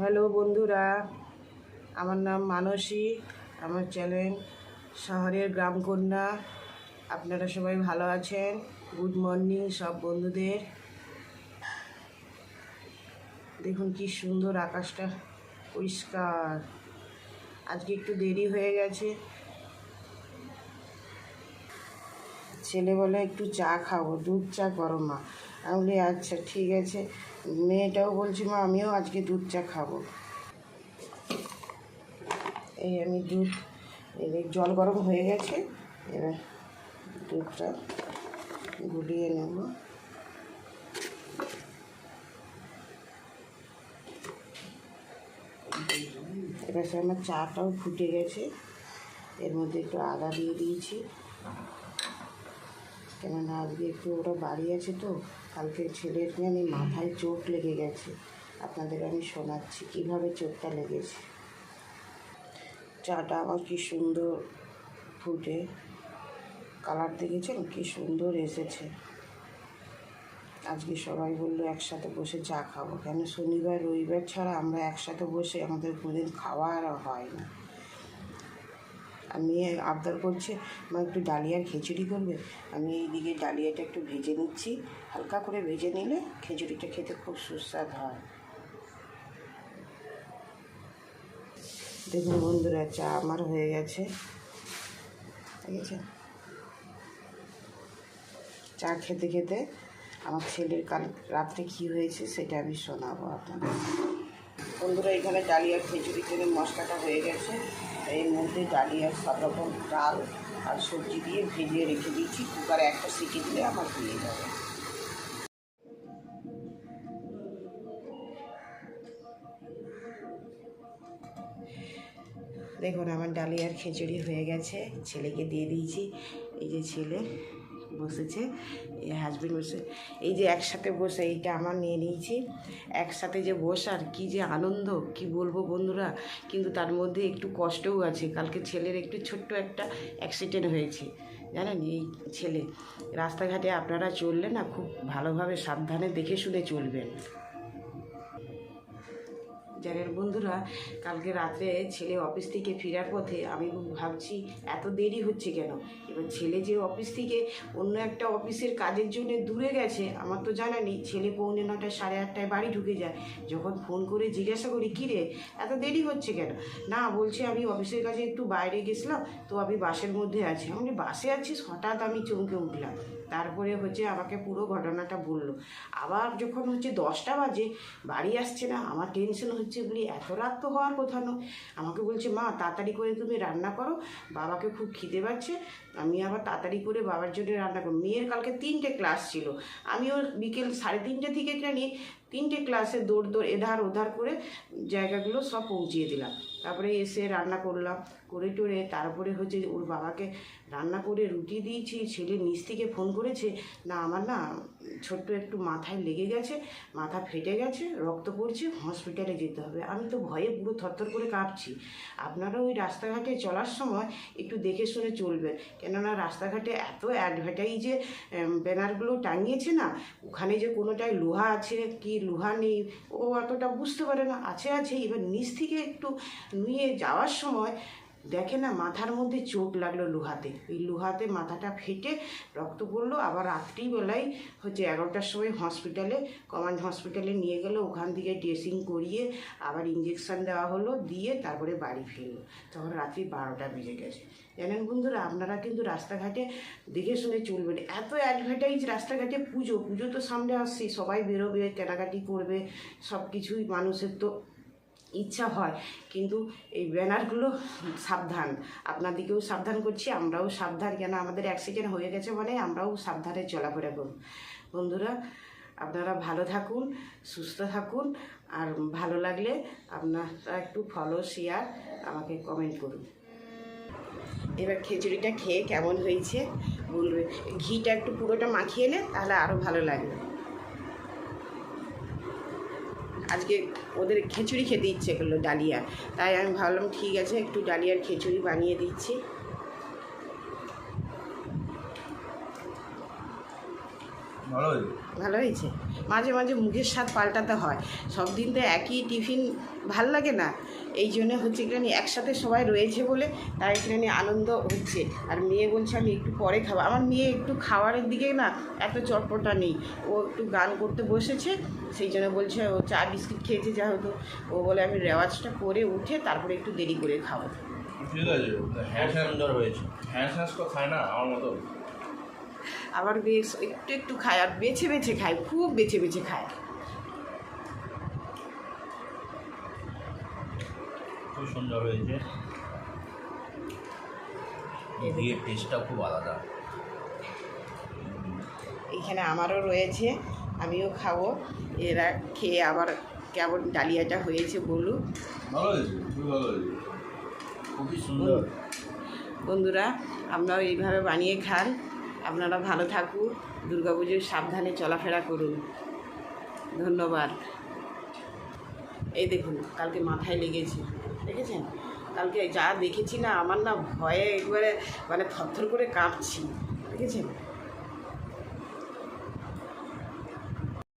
Hello বন্ধুরা, আমার নাম মানসী, আমার চ্যানেল শহরের গ্রামকন্যা আপনারা সবাই ভালো আছেন? গুড মর্নিং সব বন্ধুদের। দেখুন কি সুন্দর আকাশটা, পরিষ্কার। আজকে একটু দেরি হয়ে গেছে। ছেলে বলে একটু চা খাব, দুধ চা করো মা। আমি আচ্ছা ঠিক আছে। মেয়েটাও বলছি, মা, আমিও আজকে দুধ চা খাব। এই আমি দুধ জল গরম হয়ে গেছে, এবার দুধটা গুলিয়ে নেব। এবার সে আমার চাটাও ফুটে গেছে, এর মধ্যে একটু আদা দিয়ে দিয়েছি। কেননা আজকে একটু ওরা বাড়ি আছে তো কালকে ছেলের জানি মাথায় চোট লেগে গেছে। আপনাদের আমি শোনাচ্ছি, কীভাবে চোটটা লেগেছে? চাটা আমার কী সুন্দর ফুটে। কালার দেখেছেন? কি সুন্দর এসেছে। আজকে সবাই বলল একসাথে বসে চা খাব। কেন? শনিবার, রবিবার ছাড়া আমরা একসাথে বসে আমাদের কোনোদিন খাওয়া আর হয় না। আর মেয়ে আবদার করছে, মা একটু ডালিয়ার খিচুড়ি করবে। আমি এইদিকে ডালিয়াটা একটু ভেজে নিচ্ছি। হালকা করে ভেজে নিলে খিচুড়িটা খেতে খুব সুস্বাদ হয়। দেখুন বন্ধুরা, চা আমার হয়ে গেছে। ঠিক আছে? চা খেতে খেতে আমার ছেলের কাল রাত্রে কী হয়েছে সেটা আমি শোনাবো আপনাদের। বন্ধুরা, এখানে ডালিয়ার খিচুড়ির জন্য মশলাটা হয়ে গেছে। এর মধ্যে ডালিয়ার সব রকম ডাল আর সবজি দিয়ে ভেজে রেখে দিয়েছি কুকারে একটা সিটি দিলে আমার হয়ে যাবে। দেখুন, আমার ডালিয়ার খিচুড়ি হয়ে গেছে। ছেলেকে দিয়ে দিয়েছি। এই যে ছেলে বসেছে এই হাজব্যান্ড বসে। এই যে একসাথে বসে, এইটা আমার নিয়ে নিয়েছি। একসাথে যে বসার, কি যে আনন্দ, কি বলব বন্ধুরা? কিন্তু তার মধ্যে একটু কষ্টও আছে। কালকে ছেলের একটু ছোট্ট একটা অ্যাক্সিডেন্ট হয়েছে। জানেন, এই ছেলে। রাস্তাঘাটে আপনারা চললে না, খুব ভালোভাবে সাবধানে দেখে শুনে চলবেন। জানেন বন্ধুরা, কালকে রাত্রে ছেলে অফিস থেকে ফেরার পথে আমি ভাবছি এত দেরি হচ্ছে কেন? এবার ছেলে যে অফিস থেকে অন্য একটা অফিসের কাজের জন্য দূরে গেছে, আমার তো জানা নেই। ছেলে পৌনে নটায় সাড়ে আটটায় বাড়ি ঢুকে যায়। যখন ফোন করে জিজ্ঞাসা করি, কী রে, এত দেরি হচ্ছে কেন? না, বলছে আমি অফিসের কাছে একটু বাইরে গেছিলাম, তো আমি বাসের মধ্যে আছি। আমি বাসে আছিস? হঠাৎ আমি চমকে উঠলাম। তারপরে হচ্ছে আমাকে পুরো ঘটনাটা বলল। আবার যখন হচ্ছে দশটা বাজে, বাড়ি আসছে না, আমার টেনশন হচ্ছে, বলি, এত রাত তো হওয়ার কথা নয়। আমাকে বলছে, মা, তাড়াতাড়ি করে তুমি রান্না করো, বাবাকে খুব খিদে পাচ্ছে, আমি আবার তাড়াতাড়ি করে বাবার জন্য রান্না করো মেয়ের কালকে তিনটে ক্লাস ছিল। আমি ওর বিকেল সাড়ে তিনটে থেকে জানি তিনটে ক্লাসে দৌড় দৌড়, এধার ওধার করে জায়গাগুলো সব পৌঁছিয়ে দিলাম। তারপরে এসে রান্না করলাম, করে টোরে, তারপরে হচ্ছে ওর বাবাকে রান্না করে রুটি দিয়েছি, ছেলে নিচ থেকে ফোন করেছে, না আমার না ছোট্ট একটু মাথায় লেগে গেছে, মাথা ফেটে গেছে, রক্ত পড়ছে হসপিটালে যেতে হবে। আমি তো ভয়ে পুরো থরথর করে কাঁপছি। আপনারা ওই রাস্তাঘাটে চলার সময় একটু দেখে শুনে চলবেন। কেননা রাস্তাঘাটে এত অ্যাডভার্টাইজে ব্যানারগুলো টাঙিয়েছে না, ওখানে যে কোনোটায় লোহা আছে, কি লোহা নেই, ও অতটা বুঝতে পারে না। আছে আছে, এবার নিচ থেকে একটু নুয়ে যাওয়ার সময় দেখে না মাথার মধ্যে চোট লাগল লোহাতে। ওই লোহাতে মাথাটা ফেটে রক্ত পড়ল। আবার রাত্রিবেলায় হচ্ছে এগারোটার সময় হসপিটালে কমান্ড হসপিটালে নিয়ে গেলো। ওখান থেকে ড্রেসিং করিয়ে আবার ইঞ্জেকশান দেওয়া হলো। দিয়ে তারপরে বাড়ি ফিরলো। তখন রাত্রি বারোটা বেজে গেছে। জানেন বন্ধুরা, আপনারা কিন্তু রাস্তাঘাটে দেখে শুনে চলবেন। এত অ্যাডভার্টাইজ রাস্তাঘাটে পুজো। পুজো তো সামনে আসছে। সবাই বেরোবে, কেনাকাটি করবে। সব কিছুই মানুষের তো ইচ্ছা হয়, কিন্তু এই ব্যানারগুলো সাবধান। আপনাদেরকেও সাবধান করছি, আমরাও সাবধান, কেন আমাদের অ্যাক্সিডেন্ট হয়ে গেছে মানে আমরাও সাবধানে চলাফেরা করব। বন্ধুরা, আপনারা ভালো থাকুন, সুস্থ থাকুন, আর ভালো লাগলে আপনারা একটু ফলো শেয়ার আমাকে কমেন্ট করুন। এবার খিচুড়িটা খেয়ে কেমন হয়েছে বলবে? ঘিটা একটু পুরোটা মাখিয়ে এলে তাহলে আরও ভালো লাগবে। আজকে ওদের খিচুড়ি খেতে ইচ্ছে করল ডালিয়া। তাই আমি ভাবলাম, ঠিক আছে, একটু ডালিয়ার খিচুড়ি বানিয়ে দিচ্ছি। ভালো হয়েছে? ভালো হয়েছে। মাঝে মাঝে মুখের স্বাদ পাল্টাতে হয়। সব দিন তো একই টিফিন ভালো লাগে না। এই জন্য হচ্ছে এখানে একসাথে সবাই রয়েছে বলে তাই এখানে আনন্দ হচ্ছে। আর মেয়ে বলছে আমি একটু পরে খাব। আমার মেয়ে একটু খাওয়ারের দিকে না এত চটপটা নেই। ও একটু গান করতে বসেছে। সেই জন্য বলছে ও চা বিস্কিট খেয়েছে যা হতো ও বলে আমি রেওয়াজটা করে উঠে তারপরে একটু দেরি করে খাব। ঠিক আছে? হ্যাঁ হ্যাঁ সুন্দর হয়েছে। হ্যাঁ হ্যাঁ খায় না আমার মতো। আবার বেশ একটু একটু খায় আর বেছে বেছে খায় খুব বেছে বেছে খায়। খুব সুন্দর হয়েছে। ঘিয়ের টেস্টটা খুব আলাদা। এখানে আমারও রয়েছে আমিও খাব। এরা খেয়ে আবার কেমন ডালিয়াটা হয়েছে বলুক ভালো হয়েছে খুবই ভালো হয়েছে। খুবই সুন্দর। বন্ধুরা আপনারাও এইভাবে বানিয়ে খান। আপনারা ভালো থাকুন দুর্গাপুজোর সাবধানে চলাফেরা করুন। ধন্যবাদ। এই দেখুন, কালকে মাথায় লেগেছে। দেখেছেন? কালকে যা দেখেছি না, আমার না ভয়ে একবারে মানে থরথর করে কাঁপছি। দেখেছেন?